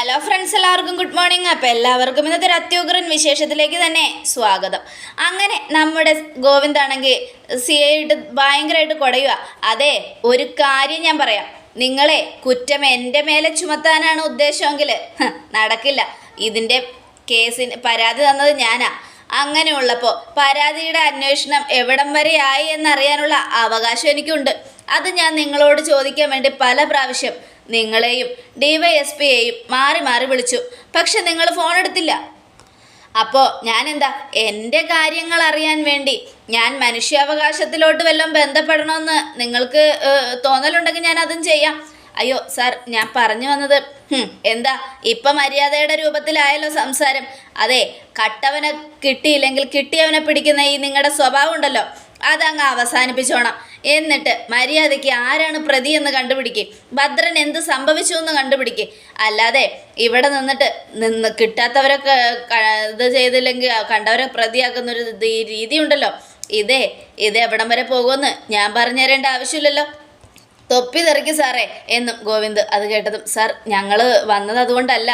Hello friends എല്ലാവർക്കും good morning അപ്പോൾ എല്ലാവർക്കും ഇന്നത്തെ ഒരു അത്യുഗ്രൻ വിശേഷത്തിലേക്ക് തന്നെ സ്വാഗതം. അങ്ങനെ നമ്മുടെ ഗോവിന്ദാണെങ്കിൽ സി ആയിട്ട് ഭയങ്കരമായിട്ട് കുടയുക അതെ ഒരു കാര്യം ഞാൻ പറയാം. നിങ്ങളെ കുറ്റം എന്റെ മേലെ ചുമത്താനാണ് ഉദ്ദേശമെങ്കിൽ നടക്കില്ല. ഇതിന്റെ കേസിന് പരാതി തന്നത് ഞാനാ. അങ്ങനെയുള്ളപ്പോൾ പരാതിയുടെ അന്വേഷണം എവിടം വരെ ആയി എന്നറിയാനുള്ള അവകാശം എനിക്കുണ്ട്. അത് ഞാൻ നിങ്ങളോട് ചോദിക്കാൻ വേണ്ടി പല പ്രാവശ്യം നിങ്ങളെയും ഡിവൈഎസ്പിയെയും മാറി മാറി വിളിച്ചു. പക്ഷെ നിങ്ങൾ ഫോൺ എടുത്തില്ല. അപ്പോൾ ഞാൻ എന്താ എന്റെ കാര്യങ്ങൾ അറിയാൻ വേണ്ടി ഞാൻ മനുഷ്യാവകാശത്തിലോട്ട് വല്ലതും ബന്ധപ്പെടണമെന്ന് നിങ്ങൾക്ക് തോന്നലുണ്ടെങ്കിൽ ഞാൻ അതും ചെയ്യാം. അയ്യോ സാർ ഞാൻ പറഞ്ഞു വന്നത് എന്താ? ഇപ്പം മര്യാദയുടെ രൂപത്തിലായല്ലോ സംസാരം. അതെ കട്ടവനെ കിട്ടിയില്ലെങ്കിൽ കിട്ടിയവനെ പിടിക്കുന്ന ഈ നിങ്ങളുടെ സ്വഭാവം ഉണ്ടല്ലോ. അതങ്ങ് അവസാനിപ്പിച്ചോണം. എന്നിട്ട് മര്യാദയ്ക്ക് ആരാണ് പ്രതി എന്ന് കണ്ടുപിടിക്കുക ഭദ്രൻ എന്ത് സംഭവിച്ചു എന്ന് കണ്ടുപിടിക്കുക അല്ലാതെ ഇവിടെ നിന്നിട്ട് നിന്ന് കിട്ടാത്തവരൊക്കെ ഇത് ചെയ്തില്ലെങ്കിൽ കണ്ടവരെ പ്രതിയാക്കുന്നൊരു രീതി ഉണ്ടല്ലോ ഇതേ ഇത് എവിടം വരെ പോകുമെന്ന് ഞാൻ പറഞ്ഞു തരേണ്ട ആവശ്യമില്ലല്ലോ. തൊപ്പി തെറിക്കും സാറേ എന്നും ഗോവിന്ദ് അത് കേട്ടതും സാർ ഞങ്ങൾ വന്നത് അതുകൊണ്ടല്ല.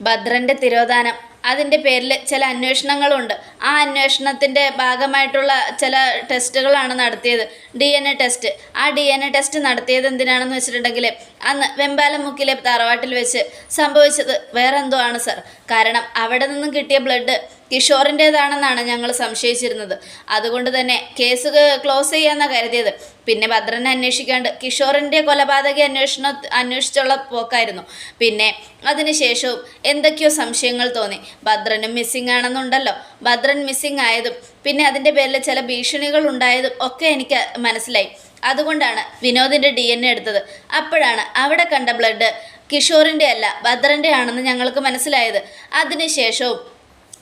ഭദ്രന്റെ തിരോധാനം അതിന്റെ പേരിൽ ചില അന്വേഷണങ്ങളുണ്ട്. ആ അന്വേഷണത്തിന്റെ ഭാഗമായിട്ടുള്ള ചില ടെസ്റ്റുകളാണ് നടത്തിയത്. D N A test. ആ ഡി എൻ എ ടെസ്റ്റ് നടത്തിയത് എന്തിനാണെന്ന് വെച്ചിട്ടുണ്ടെങ്കിൽ അന്ന് വെമ്പാലമുക്കിലെ തറവാട്ടിൽ വെച്ച് സംഭവിച്ചത് വേറെന്തോ ആണ് സർ. കാരണം അവിടെ നിന്നും കിട്ടിയ ബ്ലഡ് കിഷോറിന്റേതാണെന്നാണ് ഞങ്ങൾ സംശയിച്ചിരുന്നത്. അതുകൊണ്ട് തന്നെ കേസ് ക്ലോസ് ചെയ്യാമെന്നാണ് കരുതിയത്. പിന്നെ ഭദ്രനെ അന്വേഷിക്കാണ്ട് കിഷോറിന്റെ കൊലപാതക അന്വേഷണ അന്വേഷിച്ചുള്ള പോക്കായിരുന്നു. പിന്നെ അതിനുശേഷവും എന്തൊക്കെയോ സംശയങ്ങൾ തോന്നി. ഭദ്രനും മിസ്സിംഗ് ആണെന്നുണ്ടല്ലോ. ഭദ്രൻ മിസ്സിംഗ് ആയതും പിന്നെ അതിന്റെ പേരിൽ ചില ഭീഷണികൾ ഉണ്ടായതും ഒക്കെ എനിക്ക് മനസ്സിലായി. അതുകൊണ്ടാണ് വിനോദിന്റെ ഡി എൻ എ എടുത്തത്. അപ്പോഴാണ് അവിടെ കണ്ട ബ്ലഡ് കിഷോറിന്റെ അല്ല ഭദ്രന്റെ ആണെന്ന് ഞങ്ങൾക്ക് മനസ്സിലായത്. അതിനുശേഷവും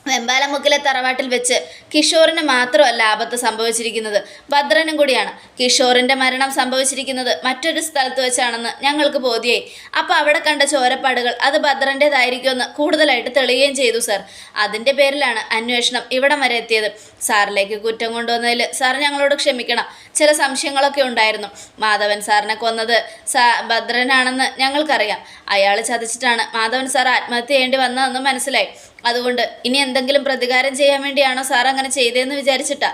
വെമ്പാലമുക്കിലെ തറവാട്ടിൽ വെച്ച് കിഷോറിന് മാത്രമല്ല ആപത്ത് സംഭവിച്ചിരിക്കുന്നത്. ഭദ്രനും കൂടിയാണ്. കിഷോറിന്റെ മരണം സംഭവിച്ചിരിക്കുന്നത് മറ്റൊരു സ്ഥലത്ത് വെച്ചാണെന്ന് ഞങ്ങൾക്ക് ബോധ്യായി. അപ്പോൾ അവിടെ കണ്ട ചോരപ്പാടുകൾ അത് ഭദ്രന്റേതായിരിക്കുമെന്ന് കൂടുതലായിട്ട് തെളിയുകയും ചെയ്തു സാർ. അതിന്റെ പേരിലാണ് അന്വേഷണം ഇവിടം വരെ എത്തിയത്. സാറിലേക്ക് കുറ്റം കൊണ്ടുവന്നതിൽ സാർ ഞങ്ങളോട് ക്ഷമിക്കണം. ചില സംശയങ്ങളൊക്കെ ഉണ്ടായിരുന്നു. മാധവൻ സാറിനെ കൊന്നത് സാ ഭദ്രനാണെന്ന് ഞങ്ങൾക്കറിയാം. അയാൾ ചതിച്ചിട്ടാണ് മാധവൻ സാർ ആത്മഹത്യ ചെയ്യേണ്ടി വന്നതെന്ന് മനസ്സിലായി. അതുകൊണ്ട് ഇനി എന്തെങ്കിലും പ്രതികാരം ചെയ്യാൻ വേണ്ടിയാണോ സാർ അങ്ങനെ ചെയ്തതെന്ന് വിചാരിച്ചിട്ടാ.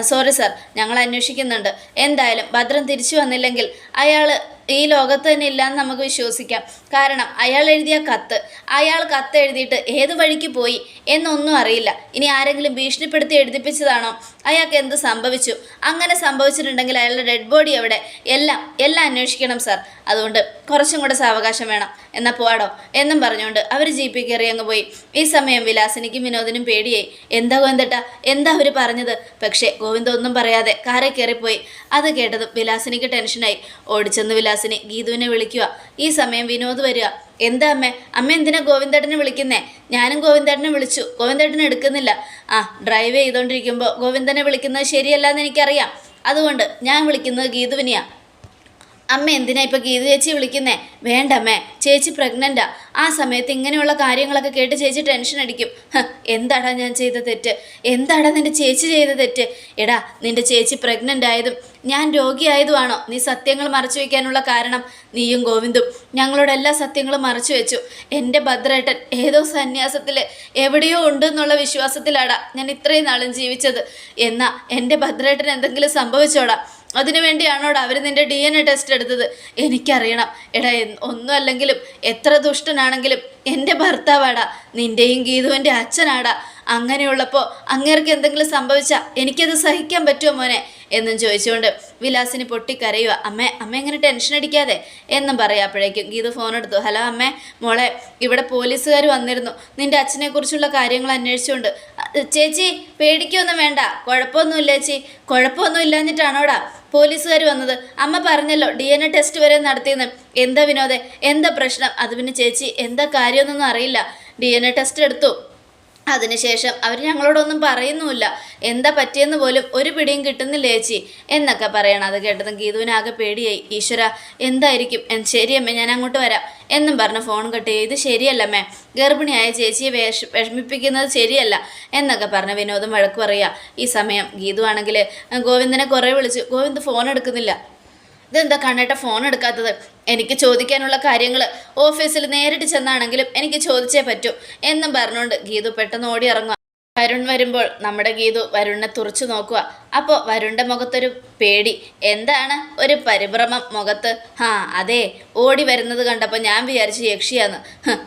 സോറി സാർ ഞങ്ങൾ അന്വേഷിക്കുന്നുണ്ട്. എന്തായാലും ഭദ്രൻ തിരിച്ചു വന്നില്ലെങ്കിൽ അയാൾ ഈ ലോകത്ത് തന്നെ ഇല്ലയെന്ന് നമുക്ക് വിശ്വസിക്കാം. കാരണം അയാൾ എഴുതിയ കത്ത് അയാൾ കത്ത് എഴുതിയിട്ട് ഏത് വഴിക്ക് പോയി എന്നൊന്നും അറിയില്ല. ഇനി ആരെങ്കിലും ഭീഷണിപ്പെടുത്തി എഴുതിപ്പിച്ചതാണോ? അയാൾക്ക് എന്ത് സംഭവിച്ചു? അങ്ങനെ സംഭവിച്ചിട്ടുണ്ടെങ്കിൽ അയാളുടെ ഡെഡ് ബോഡി എവിടെ? എല്ലാം എല്ലാം അന്വേഷിക്കണം സാർ അതുകൊണ്ട് കുറച്ചും കൂടെ സാവകാശം വേണം. എന്നാൽ പോവാടോ? എന്നും പറഞ്ഞുകൊണ്ട് അവർ ജി പി കയറി അങ്ങ് പോയി. ഈ സമയം വിലാസിനിക്കും വിനോദിനും പേടിയായി. എന്താ ഗോവിന്ദട്ട? എന്താ അവർ പറഞ്ഞത്? പക്ഷേ ഗോവിന്ദ ഒന്നും പറയാതെ കാറെ കയറിപ്പോയി അത് കേട്ടതും വിലാസിനിക്ക് ടെൻഷനായി ഓടിച്ചെന്ന് വിലാസിനി ഗീതുവിനെ വിളിക്കുക. ഈ സമയം വിനോദ് വരിക. എന്താ അമ്മേ? അമ്മ എന്തിനാ ഗോവിന്ദേട്ടനെ വിളിക്കുന്നേ? ഞാനും ഗോവിന്ദേട്ടനെ വിളിച്ചു. ഗോവിന്ദേട്ടനെ എടുക്കുന്നില്ല. ആ ഡ്രൈവ് ചെയ്തുകൊണ്ടിരിക്കുമ്പോൾ ഗോവിന്ദനെ വിളിക്കുന്നത് ശരിയല്ല എന്ന് എനിക്കറിയാം. അതുകൊണ്ട് ഞാൻ വിളിക്കുന്നത് ഗീതുവിനെയാ. അമ്മ എന്തിനാ ഇപ്പൊ ഗീത ചേച്ചി വിളിക്കുന്നേ? വേണ്ട അമ്മേ ചേച്ചി പ്രഗ്നന്റാ ആ സമയത്ത് ഇങ്ങനെയുള്ള കാര്യങ്ങളൊക്കെ കേട്ട് ചേച്ചി ടെൻഷൻ അടിക്കും. എന്താടാ ഞാൻ ചെയ്ത തെറ്റ്? എന്താടാ നിന്റെ ചേച്ചി ചെയ്ത തെറ്റ്? എടാ നിന്റെ ചേച്ചി പ്രഗ്നന്റ് ആയതും ഞാൻ രോഗിയായതുമാണോ നീ സത്യങ്ങൾ മറച്ചു വയ്ക്കാനുള്ള കാരണം നീയും ഗോവിന്ദും. ഞങ്ങളോട് എല്ലാ സത്യങ്ങളും മറച്ചു വെച്ചു. എന്റെ ഭദ്രേട്ടൻ ഏതോ സന്യാസത്തിൽ എവിടെയോ ഉണ്ട് എന്നുള്ള വിശ്വാസത്തിലാടാ ഞാൻ ഇത്രയും നാളും ജീവിച്ചത്. എന്നാ എന്റെ ഭദ്രേട്ടൻ എന്തെങ്കിലും സംഭവിച്ചോടാ? അതിനു വേണ്ടിയാണോടാ അവർ നിന്റെ ഡി എൻ എ ടെസ്റ്റ് എടുത്തത്? എനിക്കറിയണം. എടാ ഒന്നും അല്ലെങ്കിലും എത്ര ദുഷ്ടനാണെങ്കിലും എന്റെ ഭർത്താവാടാ. നിന്റെയും ഗീതുവിന്റെ അച്ഛനാടാ. അങ്ങനെയുള്ളപ്പോൾ അങ്ങേർക്ക് എന്തെങ്കിലും സംഭവിച്ചാൽ എനിക്കത് സഹിക്കാൻ പറ്റുമോ മോനെ? എന്നും ചോദിച്ചുകൊണ്ട് വിലാസിന് പൊട്ടിക്കരയുക. അമ്മേ അമ്മ ഇങ്ങനെ ടെൻഷൻ അടിക്കാതെ? എന്നും പറയാപ്പോഴേക്കും ഗീതു ഫോൺ എടുത്തു. ഹലോ അമ്മേ മോളെ ഇവിടെ പോലീസുകാർ വന്നിരുന്നു. നിന്റെ അച്ഛനെക്കുറിച്ചുള്ള കാര്യങ്ങൾ അന്വേഷിച്ചുകൊണ്ട്. ചേച്ചി പേടിക്കൊന്നും വേണ്ട. കുഴപ്പമൊന്നുമില്ല ചേച്ചി. കുഴപ്പമൊന്നും ഇല്ലാഞ്ഞിട്ടാണോടാ? പോലീസുകാർ വന്നത് അമ്മ പറഞ്ഞല്ലോ ഡി എൻ എ ടെസ്റ്റ് വരെ നടത്തിയെന്ന്. എന്താ വിനോദേ? എന്താ പ്രശ്നം അത് പിന്നെ ചേച്ചി എന്താ കാര്യമൊന്നും അറിയില്ല. ഡി എൻ എ ടെസ്റ്റ് എടുത്തു. അതിനുശേഷം അവർ ഞങ്ങളോടൊന്നും പറയുന്നുമില്ല. എന്താ പറ്റിയെന്ന് പോലും ഒരു പിടിയും കിട്ടുന്നില്ല ചേച്ചി? എന്നൊക്കെ പറയണം. അത് കേട്ടതും ഗീതുവിനാകെ പേടിയായി. ഈശ്വര എന്തായിരിക്കും? ശരിയമ്മേ ഞാൻ അങ്ങോട്ട് വരാം. എന്നും പറഞ്ഞ് ഫോൺ കട്ട് ചെയ്ത് ശരിയല്ലമ്മേ ഗർഭിണിയായ ചേച്ചിയെ വേഷ വിഷമിപ്പിക്കുന്നത് ശരിയല്ല എന്നൊക്കെ പറഞ്ഞ് വിനോദം വഴക്ക് പറയുക. ഈ സമയം ഗീതു ആണെങ്കിൽ ഗോവിന്ദനെ കുറേ വിളിച്ചു. ഗോവിന്ദ് ഫോൺ എടുക്കുന്നില്ല. ഇതെന്താ കണ്ണേട്ട ഫോൺ എടുക്കാത്തത്? എനിക്ക് ചോദിക്കാനുള്ള കാര്യങ്ങൾ ഓഫീസിൽ നേരിട്ട് ചെന്നാണെങ്കിലും എനിക്ക് ചോദിച്ചേ പറ്റൂ. എന്നും പറഞ്ഞുകൊണ്ട് ഗീതു പെട്ടെന്ന് ഓടി ഇറങ്ങുക വരുൺ വരുമ്പോൾ നമ്മുടെ ഗീതു വരുണിനെ തുറച്ചു നോക്കുക. അപ്പോൾ വരുണിന്റെ മുഖത്തൊരു പേടി. എന്താണ്? ഒരു പരിഭ്രമം മുഖത്ത്. ആ അതെ ഓടി വരുന്നത് കണ്ടപ്പോൾ ഞാൻ വിചാരിച്ചു യക്ഷിയാന്ന്.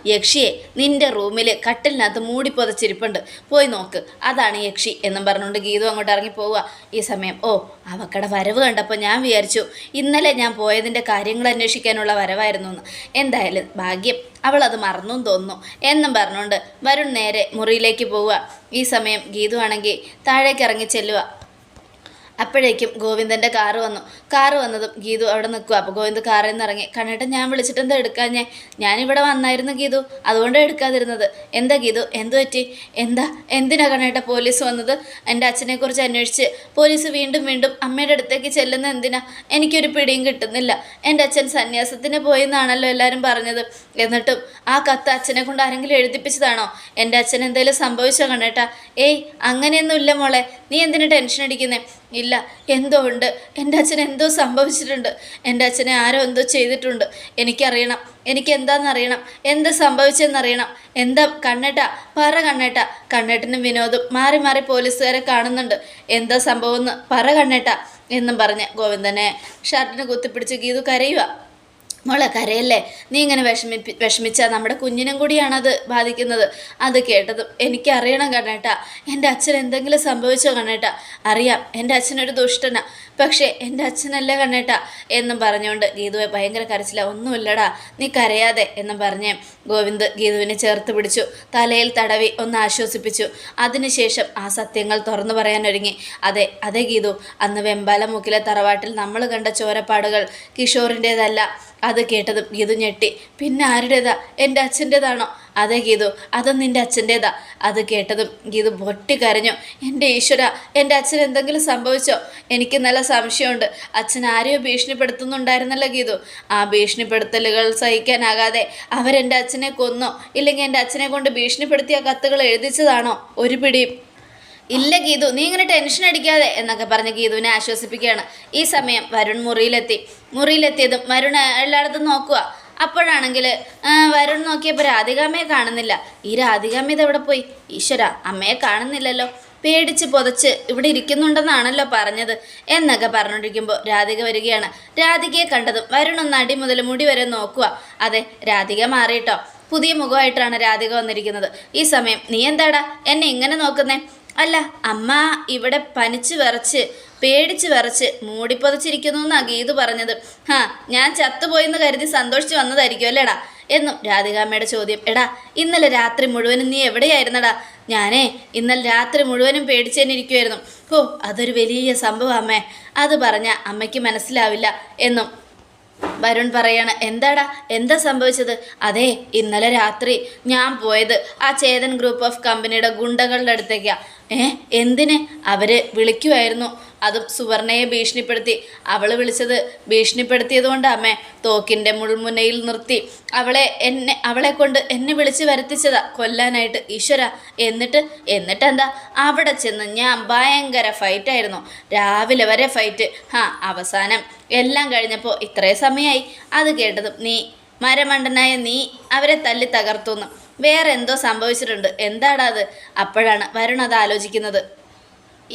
യക്ഷിയെ നിന്റെ റൂമിൽ കട്ടിലിനകത്ത് മൂടി പുതച്ചിരിപ്പുണ്ട്. പോയി നോക്ക്. അതാണ് യക്ഷി എന്നും പറഞ്ഞുകൊണ്ട് ഗീതു അങ്ങോട്ട് ഇറങ്ങി പോവുക. ഈ സമയം ഓ അവക്കടെ വരവ് കണ്ടപ്പോൾ ഞാൻ വിചാരിച്ചു ഇന്നലെ ഞാൻ പോയതിന്റെ കാര്യങ്ങൾ അന്വേഷിക്കാനുള്ള വരവായിരുന്നു എന്ന്. എന്തായാലും ഭാഗ്യം അവൾ അത് മറന്നും തോന്നുന്നു എന്നും പറഞ്ഞുകൊണ്ട് വരുൺ നേരെ മുറിയിലേക്ക് പോവുക. ഈ സമയം ഗീതു ആണെങ്കിൽ താഴേക്ക് ഇറങ്ങി ചെല്ലുക. അപ്പോഴേക്കും ഗോവിന്ദന്റെ കാറ് വന്നു. കാറ് വന്നതും ഗീതു അവിടെ നിൽക്കുക അപ്പോൾ ഗോവിന്ദ് കാറിൽ നിന്ന് ഇറങ്ങി. കണ്ണിട്ട് ഞാൻ വിളിച്ചിട്ട് എന്താ എടുക്കാഞ്ഞേ ഞാനിവിടെ വന്നായിരുന്നു ഗീതു. അതുകൊണ്ട് എടുക്കാതിരുന്നത്. എന്താ ഗീതു? എന്തു പറ്റി? എന്താ? എന്തിനാ കണ്ണേട്ട പോലീസ് വന്നത്? എന്റെ അച്ഛനെക്കുറിച്ച് അന്വേഷിച്ച് പോലീസ് വീണ്ടും വീണ്ടും അമ്മയുടെ അടുത്തേക്ക് ചെല്ലുന്ന എന്തിനാ? എനിക്കൊരു പിടിയും കിട്ടുന്നില്ല. എന്റെ അച്ഛൻ സന്യാസത്തിന് പോയി എന്നാണല്ലോ എല്ലാവരും പറഞ്ഞത്. എന്നിട്ടും ആ കത്ത് അച്ഛനെ കൊണ്ട് ആരെങ്കിലും എഴുതിപ്പിച്ചതാണോ? എന്റെ അച്ഛൻ എന്തെങ്കിലും സംഭവിച്ചോ കണ്ണേട്ടാ? ഏയ് അങ്ങനെയൊന്നുമില്ല മോളെ. നീ എന്തിനു ടെൻഷൻ അടിക്കുന്നേ? ഇല്ല എന്തോ ഉണ്ട്. എന്റെ അച്ഛൻ എന്തോ സംഭവിച്ചിട്ടുണ്ട്. എന്റെ അച്ഛനെ ആരോ എന്തോ ചെയ്തിട്ടുണ്ട്. എനിക്കറിയണം. എനിക്ക് എന്താണെന്നറിയണം എന്ത് സംഭവിച്ചെന്നറിയണം എന്താ കണ്ണേട്ട? പറ കണ്ണേട്ട. കണ്ണേട്ടനും വിനോദും മാറി മാറി പോലീസുകാരെ കാണുന്നുണ്ട്. എന്താ സംഭവം എന്ന് പറ കണ്ണേട്ട എന്നും പറഞ്ഞ് ഗോവിന്ദനെ ഷർട്ടിന് കുത്തിപ്പിടിച്ച് ഗീതു കരയുക മോളെ കരയല്ലേ? നീ ഇങ്ങനെ വിഷമിപ്പി വിഷമിച്ചാൽ നമ്മുടെ കുഞ്ഞിനും കൂടിയാണ് അത് ബാധിക്കുന്നത്. അത് കേട്ടതും എനിക്കറിയണം കണ്ണേട്ടാ. എന്റെ അച്ഛൻ എന്തെങ്കിലും സംഭവിച്ചോ കണ്ണേട്ടാ? അറിയാം എന്റെ അച്ഛനൊരു ദുഷ്ടനാ. പക്ഷേ എന്റെ അച്ഛനല്ല കണ്ണേട്ടാ എന്നും പറഞ്ഞുകൊണ്ട് ഗീതുവെ ഭയങ്കര കരച്ചില്ല ഒന്നുമില്ലടാ നീ കരയാതെ എന്നും പറഞ്ഞ് ഗോവിന്ദ് ഗീതുവിനെ ചേർത്ത് പിടിച്ചു. തലയിൽ തടവി ഒന്ന് ആശ്വസിപ്പിച്ചു. അതിനുശേഷം ആ സത്യങ്ങൾ തുറന്നു പറയാനൊരുങ്ങി. അതെ അതെ ഗീതു അന്ന് വെമ്പാല മുക്കിലെ തറവാട്ടിൽ നമ്മൾ കണ്ട ചോരപ്പാടുകൾ കിഷോറിന്റേതല്ല. അത് കേട്ടതും ഗീതു ഞെട്ടി. പിന്നെ ആരുടേതാ? എന്റെ അച്ഛന്റേതാണോ? അതെ ഗീതു അതും നിന്റെ അച്ഛന്റേതാ. അത് കേട്ടതും ഗീതു പൊട്ടി കരഞ്ഞു എന്റെ ഈശ്വര എന്റെ അച്ഛൻ എന്തെങ്കിലും സംഭവിച്ചോ? എനിക്ക് നല്ല സംശയമുണ്ട്. അച്ഛൻ ആരെയോ ഭീഷണിപ്പെടുത്തുന്നുണ്ടായിരുന്നല്ലോ ഗീതു. ആ ഭീഷണിപ്പെടുത്തലുകൾ സഹിക്കാനാകാതെ അവരെന്റെ അച്ഛനെ കൊന്നോ? ഇല്ലെങ്കിൽ എന്റെ അച്ഛനെ കൊണ്ട് ഭീഷണിപ്പെടുത്തിയ കത്തുകൾ എഴുതിച്ചതാണോ? ഒരു പിടിയും ഇല്ല ഗീതു നീ ഇങ്ങനെ ടെൻഷൻ അടിക്കാതെ എന്നൊക്കെ പറഞ്ഞ് ഗീതുവിനെ ആശ്വസിപ്പിക്കുകയാണ്. ഈ സമയം വരുൺ മുറിയിലെത്തി. മുറിയിലെത്തിയതും വരുൺ എല്ലായിടത്തും നോക്കുക. അപ്പോഴാണെങ്കിൽ വരുൺ നോക്കിയപ്പോൾ രാധികാമ്മയെ കാണുന്നില്ല. ഈ രാധികാമ്മ ഇതെവിടെ പോയി? ഈശ്വര അമ്മയെ കാണുന്നില്ലല്ലോ. പേടിച്ച് പുതച്ച് ഇവിടെ ഇരിക്കുന്നുണ്ടെന്നാണല്ലോ പറഞ്ഞത് എന്നൊക്കെ പറഞ്ഞുകൊണ്ടിരിക്കുമ്പോൾ രാധിക വരികയാണ്. രാധികയെ കണ്ടതും വരുൺ ഒന്ന് അടി മുതൽ മുടി വരെ നോക്കുക. അതെ രാധിക മാറിയിട്ടോ? പുതിയ മുഖമായിട്ടാണ് രാധിക വന്നിരിക്കുന്നത്. ഈ സമയം നീ എന്താടാ എന്നെ ഇങ്ങനെ നോക്കുന്നേ? അല്ല അമ്മ ഇവിടെ പനിച്ച് വിറച്ച് പേടിച്ച് വിറച്ച് മൂടിപ്പൊതച്ചിരിക്കുന്നു എന്നാ ഗീതു പറഞ്ഞത്. ഹാ ഞാൻ ചത്തുപോയെന്ന് കരുതി സന്തോഷിച്ച് വന്നതായിരിക്കും അല്ലേടാ? എന്നും രാധികാമ്മയുടെ ചോദ്യം. എടാ ഇന്നലെ രാത്രി മുഴുവനും നീ എവിടെയായിരുന്നടാ? ഞാനേ ഇന്നലെ രാത്രി മുഴുവനും പേടിച്ചേനിരിക്കുമായിരുന്നു ഓ അതൊരു വലിയ സംഭവം അമ്മേ. അത് പറഞ്ഞ അമ്മയ്ക്ക് മനസ്സിലാവില്ല എന്നും വരുൺ പറയാണ്. എന്താടാ? എന്താ സംഭവിച്ചത്? അതെ ഇന്നലെ രാത്രി ഞാൻ പോയത് ആ ചേതൻ ഗ്രൂപ്പ് ഓഫ് കമ്പനിയുടെ ഗുണ്ടകളുടെ അടുത്തേക്കാ. ഏ എന്തിന്? അവർ വിളിക്കുമായിരുന്നു അതും സുവർണയെ ഭീഷണിപ്പെടുത്തി. അവൾ വിളിച്ചത് ഭീഷണിപ്പെടുത്തിയത് അമ്മ തോക്കിന്റെ മുൾമുനയിൽ നിർത്തി. അവളെ എന്നെ അവളെ കൊണ്ട് എന്നെ വിളിച്ച് വരുത്തിച്ചതാ കൊല്ലാനായിട്ട്. ഈശ്വര എന്നിട്ട് എന്നിട്ട് എന്താ അവിടെ ചെന്ന് ഞാൻ ഭയങ്കര ഫൈറ്റായിരുന്നു രാവിലെ വരെ ഫൈറ്റ് ആ അവസാനം എല്ലാം കഴിഞ്ഞപ്പോൾ ഇത്രേ സമയമായി അത് കേട്ടതും നീ മരമണ്ടനായ നീ അവരെ തല്ലി തകർത്തുന്നു. വേറെ എന്തോ സംഭവിച്ചിട്ടുണ്ട്. എന്താടാ അത് അപ്പോഴാണ് വരുൺ അത് ആലോചിക്കുന്നത്.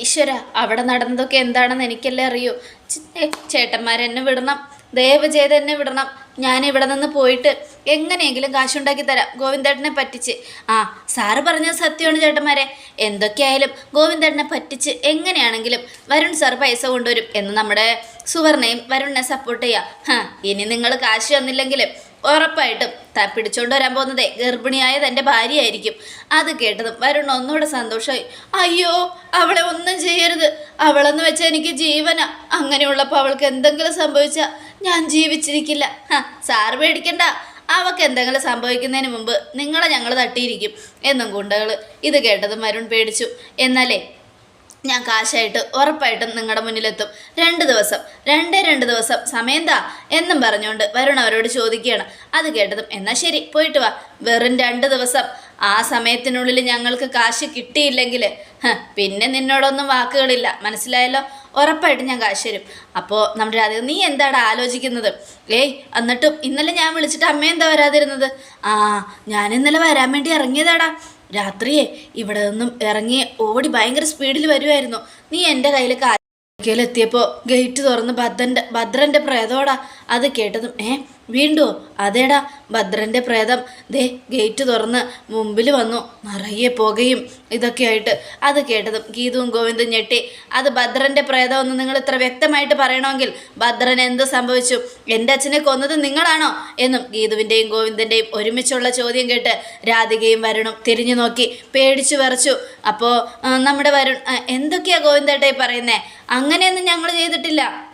ഈശ്വര അവിടെ നടന്നതൊക്കെ എന്താണെന്ന് എനിക്കല്ലേ അറിയൂ. ചേട്ടന്മാരെന്നെ വിടണം. ദയവ് ചെയ്ത് എന്നെ വിടണം. ഞാൻ ഇവിടെ നിന്ന് പോയിട്ട് എങ്ങനെയെങ്കിലും കാശുണ്ടാക്കി തരാം. ഗോവിന്ദേട്ടനെ പറ്റിച്ച്. ആ സാറ് പറഞ്ഞത് സത്യമാണ് ചേട്ടന്മാരെ. എന്തൊക്കെയായാലും ഗോവിന്ദേട്ടനെ പറ്റിച്ച് എങ്ങനെയാണെങ്കിലും വരുൺ സാർ പൈസ കൊണ്ടുവരും എന്ന് നമ്മുടെ സുവർണയും വരുണിനെ സപ്പോർട്ട് ചെയ്യാം. ഇനി നിങ്ങൾ കാശ് തന്നില്ലെങ്കിലും ഉറപ്പായിട്ടും പിടിച്ചോണ്ട് വരാൻ പോകുന്നത്. ഗർഭിണിയായ തന്റെ ഭാര്യയായിരിക്കും. അത് കേട്ടതും വരുൺ ഒന്നുകൂടെ സന്തോഷമായി. അയ്യോ അവളെ ഒന്നും ചെയ്യരുത്. അവളെന്ന് വെച്ചാൽ എനിക്ക് ജീവന. അങ്ങനെയുള്ളപ്പോൾ അവൾക്ക് എന്തെങ്കിലും സംഭവിച്ചാൽ ഞാൻ ജീവിച്ചിരിക്കില്ല. ആ സാറ് പേടിക്കണ്ട. അവൾക്ക് എന്തെങ്കിലും സംഭവിക്കുന്നതിന് മുമ്പ് നിങ്ങളെ ഞങ്ങൾ തട്ടിയിരിക്കും എന്നും ഗുണ്ടകൾ ഇത് കേട്ടതും വരുൺ പേടിച്ചു. എന്നാലേ ഞാൻ കാശായിട്ട് ഉറപ്പായിട്ടും നിങ്ങളുടെ മുന്നിലെത്തും. രണ്ട് ദിവസം രണ്ടേ രണ്ട് ദിവസം. സമയം താ എന്നും പറഞ്ഞുകൊണ്ട് വരുൺ അവരോട് ചോദിക്കുകയാണ്. അത് കേട്ടതും എന്നാൽ ശരി പോയിട്ട് വാ. വെറും രണ്ട് ദിവസം. ആ സമയത്തിനുള്ളിൽ ഞങ്ങൾക്ക് കാശ് കിട്ടിയില്ലെങ്കിൽ പിന്നെ നിന്നോടൊന്നും വാക്കുകളില്ല. മനസ്സിലായല്ലോ? ഉറപ്പായിട്ട് ഞാൻ കാശ് തരും. അപ്പോൾ നമ്മുടെ രാധിക നീ എന്താണ് ആലോചിക്കുന്നത്? ഏയ് എന്നിട്ടും ഇന്നലെ ഞാൻ വിളിച്ചിട്ട് അമ്മ എന്താ വരാതിരുന്നത്? ആ ഞാൻ ഇന്നലെ വരാൻ വേണ്ടി ഇറങ്ങിയതാടാ. രാത്രിയെ ഇവിടെ നിന്നും ഇറങ്ങി ഓടി ഭയങ്കര സ്പീഡിൽ വരുമായിരുന്നു നീ എന്റെ കയ്യിൽ എത്തിയപ്പോൾ ഗേറ്റ് തുറന്ന് ഭദ്രന്റെ ഭദ്രന്റെ പ്രേതോടാ അത് കേട്ടതും ഏ? വീണ്ടും. അതേടാ ഭദ്രന്റെ പ്രേതം. ദേ ഗേറ്റ് തുറന്ന് മുമ്പിൽ വന്നു. നിറയെ പുകയും ഇതൊക്കെയായിട്ട്. അത് കേട്ടതും ഗീതവും ഗോവിന്ദും ഞെട്ടി. അത് ഭദ്രന്റെ പ്രേതമെന്ന് നിങ്ങൾ ഇത്ര വ്യക്തമായിട്ട് പറയണമെങ്കിൽ ഭദ്രൻ എന്ത് സംഭവിച്ചു? എന്റെ അച്ഛനെ കൊന്നത് നിങ്ങളാണോ? എന്നും ഗീതുവിന്റെയും ഗോവിന്ദന്റെയും ഒരുമിച്ചുള്ള ചോദ്യം കേട്ട് രാധികയും വരുണും തിരിഞ്ഞു നോക്കി പേടിച്ചു വിറച്ചു. അപ്പോൾ നമ്മുടെ വരുൺ എന്തൊക്കെയാണ് ഗോവിന്ദേട്ടേ പറയുന്നേ? അങ്ങനെയൊന്നും ഞങ്ങൾ ചെയ്തിട്ടില്ല.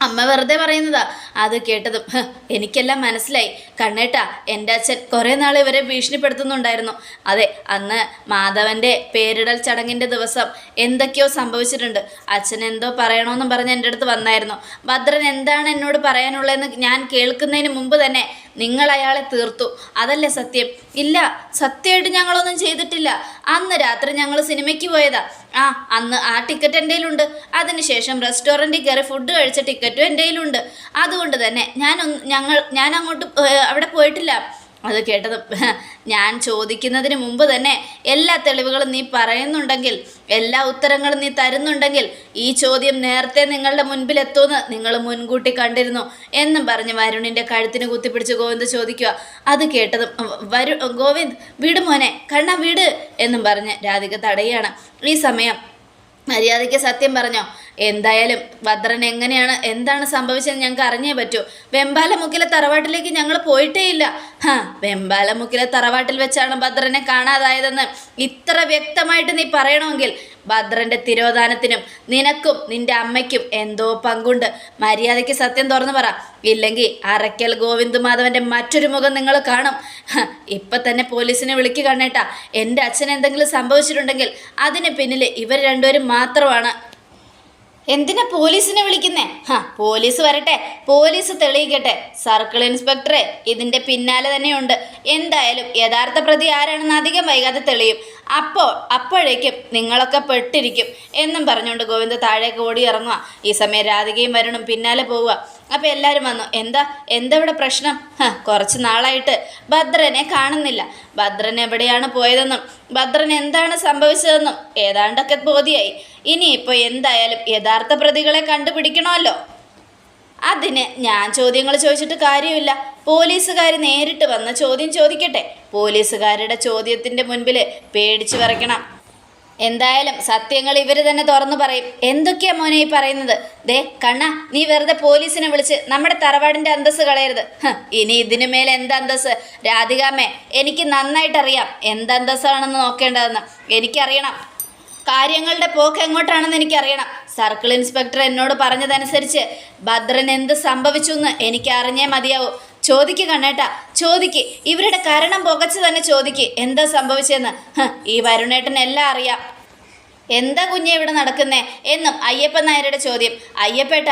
അമ്മ വെറുതെ പറയുന്നതാ. അത് കേട്ടതും എനിക്കെല്ലാം മനസ്സിലായി. കണ്ണേട്ടാ എന്റെ അച്ഛൻ കുറേ നാൾ ഇവരെ ഭീഷണിപ്പെടുത്തുന്നുണ്ടായിരുന്നു. അതെ അന്ന് മാധവന്റെ പേരിടൽ ചടങ്ങിന്റെ ദിവസം എന്തൊക്കെയോ സംഭവിച്ചിട്ടുണ്ട്. അച്ഛൻ എന്തോ പറയണമെന്നും പറഞ്ഞ് എന്റെ അടുത്ത് വന്നായിരുന്നു. ഭദ്രൻ എന്താണ് എന്നോട് പറയാനുള്ളതെന്ന് ഞാൻ കേൾക്കുന്നതിന് മുമ്പ് തന്നെ നിങ്ങൾ അയാളെ തീർത്തു. അതല്ലേ സത്യം? ഇല്ല സത്യമായിട്ട് ഞങ്ങളൊന്നും ചെയ്തിട്ടില്ല. അന്ന് രാത്രി ഞങ്ങൾ സിനിമയ്ക്ക് പോയതാ. ആ അന്ന് ആ ടിക്കറ്റ് എന്റെ കയ്യിലുണ്ട്. അതിനുശേഷം റെസ്റ്റോറന്റിൽ കയറി ഫുഡ് കഴിച്ച ടിക്കറ്റും എന്റെ കയ്യിലുണ്ട്. അതുകൊണ്ട് തന്നെ ഞാൻ ഞങ്ങൾ ഞാൻ അങ്ങോട്ട് അവിടെ പോയിട്ടില്ല. അത് കേട്ടത് ഞാൻ ചോദിക്കുന്നതിന് മുമ്പ് തന്നെ എല്ലാ തെളിവുകളും നീ പറയുന്നുണ്ടെങ്കിൽ എല്ലാ ഉത്തരങ്ങളും നീ തരുന്നുണ്ടെങ്കിൽ ഈ ചോദ്യം നേരത്തെ നിങ്ങളുടെ മുൻപിൽ എത്തുമെന്ന് നിങ്ങൾ മുൻകൂട്ടി കണ്ടിരുന്നു എന്നും പറഞ്ഞ് വരുണിന്റെ കഴുത്തിന് കുത്തിപ്പിടിച്ച് ഗോവിന്ദ് ചോദിക്കുക. അത് കേട്ടത് വരു ഗോവിന്ദ് വിട് മോനെ കണ്ണ വിട് എന്നും പറഞ്ഞ് രാധിക തടയുകയാണ്. ഈ സമയം മര്യാദയ്ക്ക് സത്യം പറഞ്ഞോ? എന്തായാലും ഭദ്രൻ എങ്ങനെയാണ് എന്താണ് സംഭവിച്ചതെന്ന് ഞങ്ങൾക്ക് അറിഞ്ഞേ പറ്റൂ. വെമ്പാലമുക്കിലെ തറവാട്ടിലേക്ക് ഞങ്ങൾ പോയിട്ടേ ഇല്ല. ഹാ വെമ്പാലമുക്കിലെ തറവാട്ടിൽ വെച്ചാണ് ഭദ്രനെ കാണാതായതെന്ന് ഇത്ര വ്യക്തമായിട്ട് നീ പറയണമെങ്കിൽ ഭദ്രന്റെ തിരോധാനത്തിനും നിനക്കും നിന്റെ അമ്മയ്ക്കും എന്തോ പങ്കുണ്ട്. മര്യാദയ്ക്ക് സത്യം തുറന്നു പറ. ഇല്ലെങ്കിൽ അറയ്ക്കൽ ഗോവിന്ദ് മാധവന്റെ മറ്റൊരു മുഖം നിങ്ങൾ കാണും. ഇപ്പൊ തന്നെ പോലീസിനെ വിളിക്ക് കണ്ണേട്ടാ. എന്റെ അച്ഛൻ എന്തെങ്കിലും സംഭവിച്ചിട്ടുണ്ടെങ്കിൽ അതിന് പിന്നിൽ ഇവർ രണ്ടുപേരും മാത്രമാണ്. എന്തിനാ പോലീസിനെ വിളിക്കുന്നേ? ഹാ പോലീസ് വരട്ടെ പോലീസ് തെളിയിക്കട്ടെ. സർക്കിൾ ഇൻസ്പെക്ടറെ ഇതിന്റെ പിന്നാലെ തന്നെയുണ്ട്. എന്തായാലും യഥാർത്ഥ പ്രതി ആരാണെന്ന് അധികം വൈകാതെ തെളിയും. അപ്പോൾ അപ്പോഴേക്കും നിങ്ങളൊക്കെ പെട്ടിരിക്കും എന്നും പറഞ്ഞുകൊണ്ട് ഗോവിന്ദ താഴേക്ക് ഓടി ഇറങ്ങുക ഈ സമയം രാധികയും വരുണും പിന്നാലെ പോവുക അപ്പോൾ എല്ലാവരും വന്നു. എന്താ? എന്താ ഇവിടെ പ്രശ്നം? കുറച്ച് നാളായിട്ട് ഭദ്രനെ കാണുന്നില്ല. ഭദ്രൻ എവിടെയാണ് പോയതെന്നും ഭദ്രൻ എന്താണ് സംഭവിച്ചതെന്നും ഏതാണ്ടൊക്കെ ബോധ്യായി. ഇനിയിപ്പോൾ എന്തായാലും യഥാർത്ഥ പ്രതികളെ കണ്ടുപിടിക്കണമല്ലോ. അതിന് ഞാൻ ചോദ്യങ്ങൾ ചോദിച്ചിട്ട് കാര്യമില്ല. പോലീസുകാർ നേരിട്ട് വന്ന് ചോദ്യം ചോദിക്കട്ടെ. പോലീസുകാരുടെ ചോദ്യത്തിന്റെ മുൻപിൽ പേടിച്ചു വിറയ്ക്കണം. എന്തായാലും സത്യങ്ങൾ ഇവർ തന്നെ തുറന്നു പറയും. എന്തൊക്കെയാ മോനെ ഈ പറയുന്നത്? ദേ കണ്ണ നീ വെറുതെ പോലീസിനെ വിളിച്ച് നമ്മുടെ തറവാടിന്റെ അന്തസ് കളയരുത്. ഇനി ഇതിനു മേലെ എന്ത് അന്തസ് രാധികാമ്മേ എനിക്ക് നന്നായിട്ടറിയാം എന്ത് അന്തസ്സാണെന്ന് നോക്കേണ്ടതെന്ന്. എനിക്കറിയണം. കാര്യങ്ങളുടെ പോക്ക് എങ്ങോട്ടാണെന്ന് എനിക്കറിയണം. സർക്കിൾ ഇൻസ്പെക്ടർ എന്നോട് പറഞ്ഞതനുസരിച്ച് ഭദ്രൻ എന്ത് സംഭവിച്ചു എന്ന് എനിക്ക് അറിഞ്ഞേ മതിയാവൂ. ചോദിക്ക് കണ്ണേട്ടാ. ചോദിക്ക്. ഇവരുടെ കരണം പുകച്ച് തന്നെ ചോദിക്ക്. എന്താ സംഭവിച്ചതെന്ന് ഈ വരുണേട്ടൻ എല്ലാം അറിയാം. എന്താ കുഞ്ഞെ ഇവിടെ നടക്കുന്നേ? എന്നും അയ്യപ്പൻ നായരുടെ ചോദ്യം. അയ്യപ്പേട്ട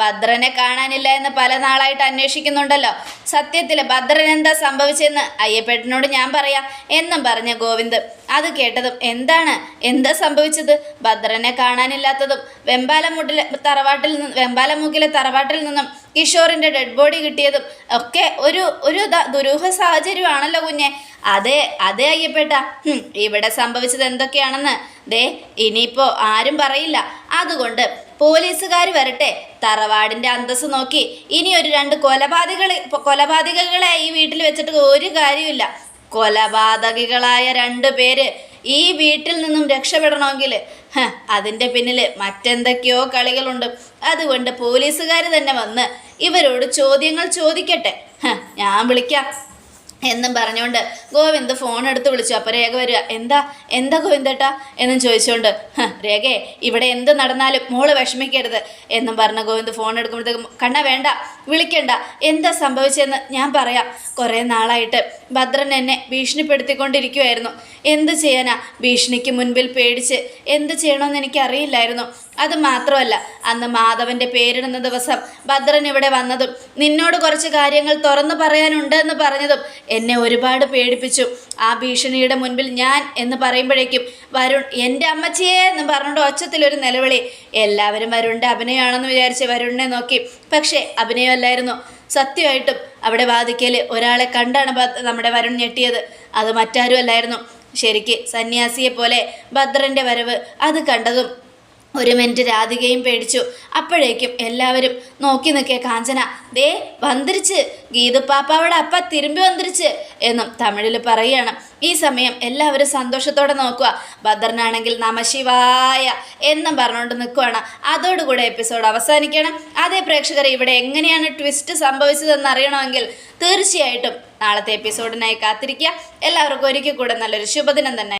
ഭദ്രനെ കാണാനില്ല എന്ന് പല നാളായിട്ട് അന്വേഷിക്കുന്നുണ്ടല്ലോ. സത്യത്തിൽ ഭദ്രൻ എന്താ സംഭവിച്ചെന്ന് അയ്യപ്പേട്ടനോട് ഞാൻ പറയാം എന്നും പറഞ്ഞ ഗോവിന്ദ്. അത് കേട്ടതും എന്താണ്? എന്താ സംഭവിച്ചത്? ഭദ്രനെ കാണാനില്ലാത്തതും വെമ്പാലമുട്ടിലെ തറവാട്ടിൽ നിന്ന് വെമ്പാലമുക്കിലെ തറവാട്ടിൽ നിന്നും കിഷോറിന്റെ ഡെഡ് ബോഡി കിട്ടിയതും ഒക്കെ ഒരു ഒരു ദുരൂഹ സാഹചര്യമാണല്ലോ കുഞ്ഞെ. അതെ അതെ അയ്യപ്പേട്ട. ഇവിടെ സംഭവിച്ചത് എന്തൊക്കെയാണെന്ന്. ദേ ഇനിയിപ്പോ ആരും പറയില്ല. അതുകൊണ്ട് പോലീസുകാർ വരട്ടെ. തറവാടിന്റെ അന്തസ് നോക്കി ഇനി ഒരു രണ്ട് കൊലപാതകളെ കൊലപാതകങ്ങളെ ഈ വീട്ടിൽ വെച്ചിട്ട് ഒരു കാര്യമില്ല കൊലപാതകികളായ രണ്ട് പേര് ഈ വീട്ടിൽ നിന്നും രക്ഷപ്പെടണമെങ്കിൽ അതിന്റെ പിന്നിൽ മറ്റെന്തൊക്കെയോ കളികളുണ്ട്. അതുകൊണ്ട് പോലീസുകാർ തന്നെ വന്ന് ഇവരോട് ചോദ്യങ്ങൾ ചോദിക്കട്ടെ. ഞാൻ വിളിക്കാം. എന്നും പറഞ്ഞുകൊണ്ട് ഗോവിന്ദ് ഫോൺ എടുത്ത് വിളിച്ചു. അപ്പോൾ രേഖ വരിക. എന്താ? എന്താ ഗോവിന്ദേട്ടാ എന്നും ചോദിച്ചുകൊണ്ട് "ഹ, രേഖയെ ഇവിടെ എന്ത് നടന്നാലും മോൾ വിഷമിക്കരുത്. എന്നും പറഞ്ഞ ഗോവിന്ദ് ഫോൺ എടുക്കുമ്പോഴത്തേക്കും കണ്ണ വേണ്ട വിളിക്കണ്ട. എന്താ സംഭവിച്ചതെന്ന് ഞാൻ പറയാം. കുറേ നാളായിട്ട് ഭദ്രൻ എന്നെ ഭീഷണിപ്പെടുത്തിക്കൊണ്ടിരിക്കുമായിരുന്നു എന്ത് ചെയ്യാനാ? ഭീഷണിക്ക് മുൻപിൽ പേടിച്ച് എന്ത് ചെയ്യണമെന്ന് എനിക്ക് അറിയില്ലായിരുന്നു അത് മാത്രമല്ല അന്ന് മാധവന്റെ പേരിടുന്ന ദിവസം ഭദ്രൻ ഇവിടെ വന്നതും നിന്നോട് കുറച്ച് കാര്യങ്ങൾ തുറന്നു പറയാനുണ്ട് എന്ന് പറഞ്ഞതും എന്നെ ഒരുപാട് പേടിപ്പിച്ചു. ആ ഭീഷണിയുടെ മുൻപിൽ ഞാൻ എന്ന് പറയുമ്പോഴേക്കും വരുൺ എന്റെ അമ്മച്ചിയെ എന്ന് പറഞ്ഞുകൊണ്ട് ഒച്ചത്തിലൊരു നിലവിളി. എല്ലാവരും വരുണിന്റെ അഭിനയമാണെന്ന് വിചാരിച്ച് വരുണിനെ നോക്കി. പക്ഷേ അഭിനയമല്ലായിരുന്നു. സത്യമായിട്ടും അവിടെ വാദിക്കൽ ഒരാളെ കണ്ടാണ് നമ്മുടെ വരുൺ ഞെട്ടിയത്. അത് മറ്റാരും അല്ലായിരുന്നു ശരിക്ക് സന്യാസിയെ പോലെ ഭദ്രന്റെ വരവ് അത് കണ്ടതും ഒരു മിനിറ്റ് രാധികയും പേടിച്ചു. അപ്പോഴേക്കും എല്ലാവരും നോക്കി നിൽക്കേ കാഞ്ചന ദേ വந்திരിച്ച് ഗീതുപ്പാപ്പാവിടെ അപ്പ തിരുമ്പി വന്നിരിച്ച് എന്നും തമിഴിൽ പറയുകയാണ്. ഈ സമയം എല്ലാവരും സന്തോഷത്തോടെ നോക്കുക. ഭദ്രനാണെങ്കിൽ നമശിവായ എന്നും പറഞ്ഞുകൊണ്ട് നിൽക്കുകയാണ് അതോടുകൂടെ എപ്പിസോഡ് അവസാനിക്കണം. അതേ പ്രേക്ഷകർ ഇവിടെ എങ്ങനെയാണ് ട്വിസ്റ്റ് സംഭവിച്ചതെന്ന് അറിയണമെങ്കിൽ തീർച്ചയായിട്ടും നാളത്തെ എപ്പിസോഡിനായി കാത്തിരിക്കുക. എല്ലാവർക്കും ഒരിക്കൽ കൂടെ നല്ലൊരു ശുഭദിനം തന്നെ.